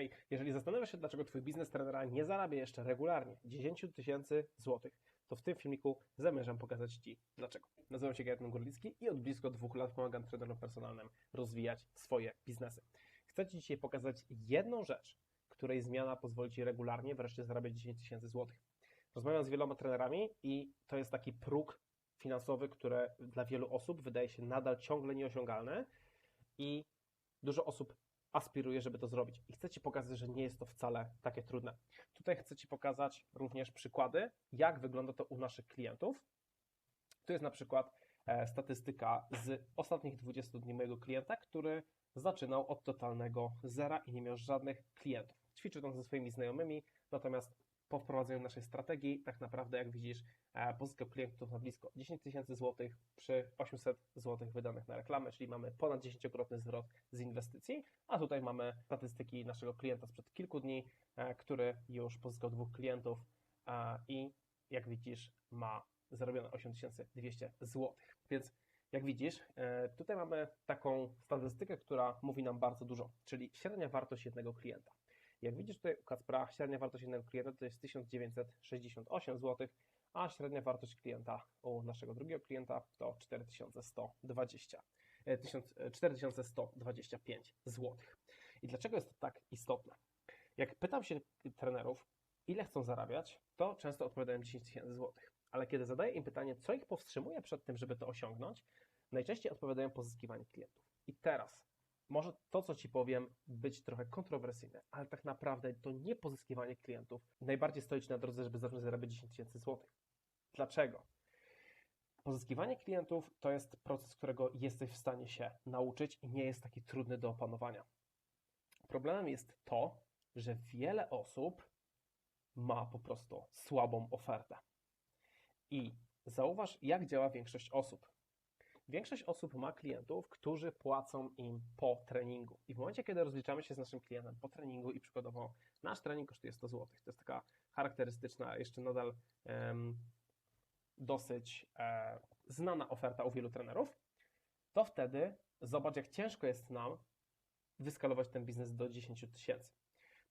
Hej, jeżeli zastanawiasz się, dlaczego Twój biznes trenera nie zarabia jeszcze regularnie 10 tysięcy złotych, to w tym filmiku zamierzam pokazać Ci dlaczego. Nazywam się Gertman Górlicki i od blisko dwóch lat pomagam trenerom personalnym rozwijać swoje biznesy. Chcę Ci dzisiaj pokazać jedną rzecz, której zmiana pozwoli Ci regularnie wreszcie zarabiać 10 tysięcy złotych. Rozmawiam z wieloma trenerami i to jest taki próg finansowy, który dla wielu osób wydaje się nadal ciągle nieosiągalny i dużo osób aspiruje, żeby to zrobić. I chcę Ci pokazać, że nie jest to wcale takie trudne. Tutaj chcę Ci pokazać również przykłady, jak wygląda to u naszych klientów. Tu jest na przykład e, statystyka z ostatnich 20 dni mojego klienta, który zaczynał od totalnego zera i nie miał żadnych klientów. Ćwiczył tam ze swoimi znajomymi, natomiast po wprowadzeniu naszej strategii, tak naprawdę, jak widzisz, e, pozyskał klientów na blisko 10 tysięcy złotych przy 800 złotych wydanych na reklamę, czyli mamy ponad 10-krotny zwrot z inwestycji, a tutaj mamy statystyki naszego klienta sprzed kilku dni, e, który już pozyskał dwóch klientów e, i jak widzisz, ma zarobione 8200 złotych. Więc jak widzisz, tutaj mamy taką statystykę, która mówi nam bardzo dużo, czyli średnia wartość jednego klienta. Jak widzisz tutaj u Kacpra średnia wartość jednego klienta to jest 1968 zł, a średnia wartość klienta u naszego drugiego klienta to 4120. 4125 zł. I dlaczego jest to tak istotne? Jak pytam się trenerów, ile chcą zarabiać, to często odpowiadają 10 tysięcy złotych. Ale kiedy zadaję im pytanie, co ich powstrzymuje przed tym, żeby to osiągnąć, najczęściej odpowiadają pozyskiwanie klientów. I teraz może to, co Ci powiem, być trochę kontrowersyjne, ale tak naprawdę to nie pozyskiwanie klientów najbardziej stoi Ci na drodze, żeby zacząć zarabiać 10 tysięcy złotych. Dlaczego? Pozyskiwanie klientów to jest proces, którego jesteś w stanie się nauczyć i nie jest taki trudny do opanowania. Problemem jest to, że wiele osób ma po prostu słabą ofertę. I zauważ, jak działa większość osób. Większość osób ma klientów, którzy płacą im po treningu. I w momencie, kiedy rozliczamy się z naszym klientem po treningu i przykładowo nasz trening kosztuje 100 zł, to jest taka charakterystyczna, jeszcze nadal um, dosyć e, znana oferta u wielu trenerów, to wtedy zobacz, jak ciężko jest nam wyskalować ten biznes do 10 tysięcy.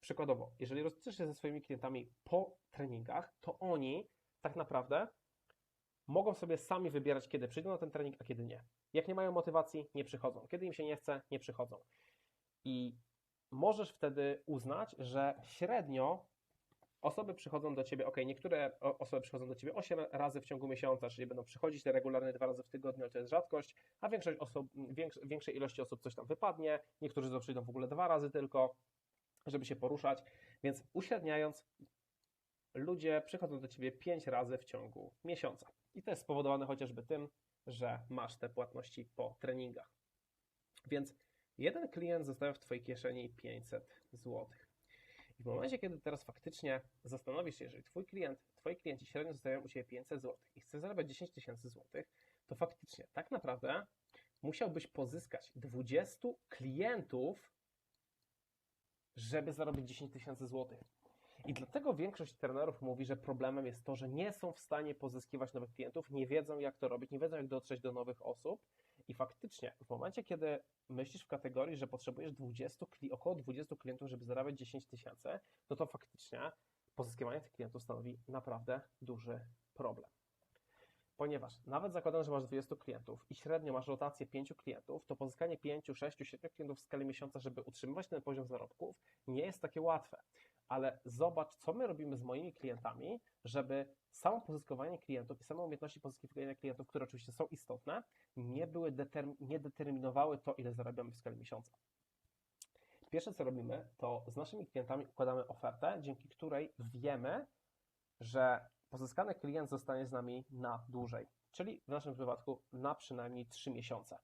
Przykładowo, jeżeli rozliczasz się ze swoimi klientami po treningach, to oni tak naprawdę mogą sobie sami wybierać, kiedy przyjdą na ten trening, a kiedy nie. Jak nie mają motywacji, nie przychodzą. Kiedy im się nie chce, nie przychodzą. I możesz wtedy uznać, że średnio osoby przychodzą do ciebie, ok, niektóre osoby przychodzą do ciebie 8 razy w ciągu miesiąca, czyli będą przychodzić te regularnie dwa razy w tygodniu, ale to jest rzadkość, a większość osób, większej ilości osób coś tam wypadnie, niektórzy to przyjdą w ogóle dwa razy tylko, żeby się poruszać, więc uśredniając, ludzie przychodzą do ciebie 5 razy w ciągu miesiąca. I to jest spowodowane chociażby tym, że masz te płatności po treningach. Więc jeden klient zostawia w Twojej kieszeni 500 zł. I w momencie, kiedy teraz faktycznie zastanowisz się, jeżeli Twój klient, Twoi klienci średnio zostawiają u Ciebie 500 zł i chce zarabiać 10 tysięcy złotych, to faktycznie, tak naprawdę musiałbyś pozyskać 20 klientów, żeby zarobić 10 tysięcy złotych. I dlatego większość trenerów mówi, że problemem jest to, że nie są w stanie pozyskiwać nowych klientów, nie wiedzą jak to robić, nie wiedzą jak dotrzeć do nowych osób. I faktycznie, w momencie, kiedy myślisz w kategorii, że potrzebujesz 20, około 20 klientów, żeby zarabiać 10 tysięcy, no to faktycznie pozyskiwanie tych klientów stanowi naprawdę duży problem. Ponieważ nawet zakładam, że masz 20 klientów i średnio masz rotację 5 klientów, to pozyskanie 5, 6, 7 klientów w skali miesiąca, żeby utrzymywać ten poziom zarobków, nie jest takie łatwe ale zobacz, co my robimy z moimi klientami, żeby samo pozyskiwanie klientów i same umiejętności pozyskiwania klientów, które oczywiście są istotne, nie, były nie determinowały to, ile zarabiamy w skali miesiąca. Pierwsze, co robimy, to z naszymi klientami układamy ofertę, dzięki której wiemy, że pozyskany klient zostanie z nami na dłużej, czyli w naszym wypadku na przynajmniej 3 miesiące.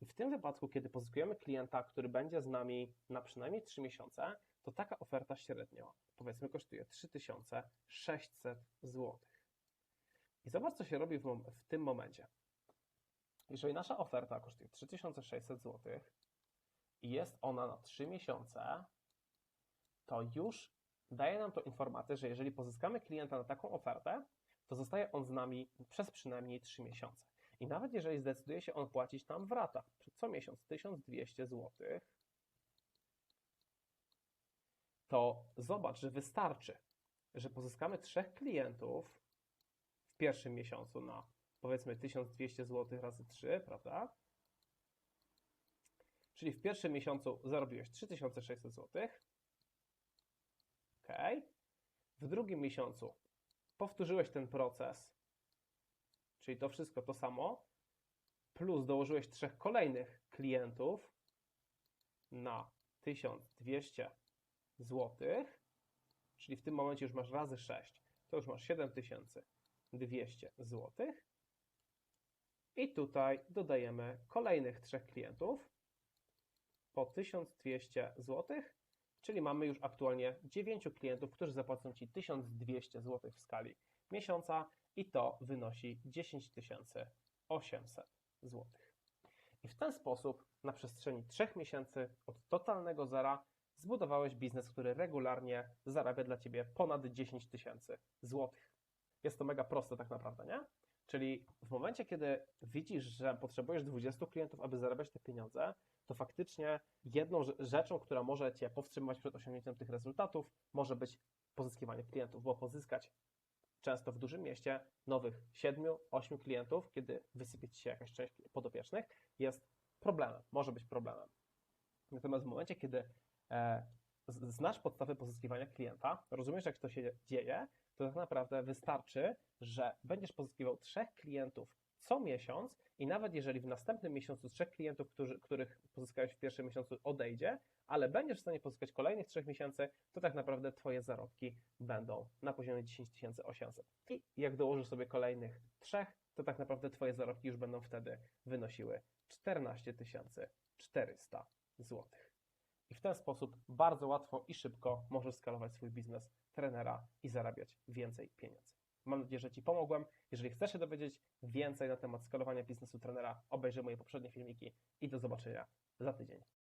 I w tym wypadku, kiedy pozyskujemy klienta, który będzie z nami na przynajmniej 3 miesiące, to taka oferta średnio, powiedzmy, kosztuje 3600 zł. I zobacz, co się robi w, w tym momencie. Jeżeli nasza oferta kosztuje 3600 zł i jest ona na 3 miesiące, to już daje nam to informację, że jeżeli pozyskamy klienta na taką ofertę, to zostaje on z nami przez przynajmniej 3 miesiące. I nawet jeżeli zdecyduje się on płacić nam w ratach co miesiąc 1200 zł, to zobacz, że wystarczy, że pozyskamy trzech klientów w pierwszym miesiącu na powiedzmy 1200 zł razy 3, prawda? Czyli w pierwszym miesiącu zarobiłeś 3600 zł. Ok. W drugim miesiącu powtórzyłeś ten proces, czyli to wszystko to samo, plus dołożyłeś trzech kolejnych klientów na 1200 zł, czyli w tym momencie już masz razy 6, to już masz 7200 zł. I tutaj dodajemy kolejnych trzech klientów po 1200 zł, czyli mamy już aktualnie 9 klientów, którzy zapłacą Ci 1200 zł w skali miesiąca i to wynosi 10 800 zł. I w ten sposób na przestrzeni 3 miesięcy od totalnego zera zbudowałeś biznes, który regularnie zarabia dla Ciebie ponad 10 tysięcy złotych. Jest to mega proste tak naprawdę, nie? Czyli w momencie, kiedy widzisz, że potrzebujesz 20 klientów, aby zarabiać te pieniądze, to faktycznie jedną rzeczą, która może Cię powstrzymywać przed osiągnięciem tych rezultatów, może być pozyskiwanie klientów, bo pozyskać często w dużym mieście nowych 7-8 klientów, kiedy wysypie Ci się jakaś część podopiecznych, jest problemem, może być problemem. Natomiast w momencie, kiedy znasz podstawy pozyskiwania klienta, rozumiesz, jak to się dzieje, to tak naprawdę wystarczy, że będziesz pozyskiwał trzech klientów co miesiąc i nawet jeżeli w następnym miesiącu trzech klientów, którzy, których pozyskałeś w pierwszym miesiącu odejdzie, ale będziesz w stanie pozyskać kolejnych trzech miesięcy, to tak naprawdę Twoje zarobki będą na poziomie 10 800. I jak dołożysz sobie kolejnych trzech, to tak naprawdę Twoje zarobki już będą wtedy wynosiły 14 400 zł. I w ten sposób bardzo łatwo i szybko możesz skalować swój biznes trenera i zarabiać więcej pieniędzy. Mam nadzieję, że Ci pomogłem. Jeżeli chcesz się dowiedzieć więcej na temat skalowania biznesu trenera, obejrzyj moje poprzednie filmiki i do zobaczenia za tydzień.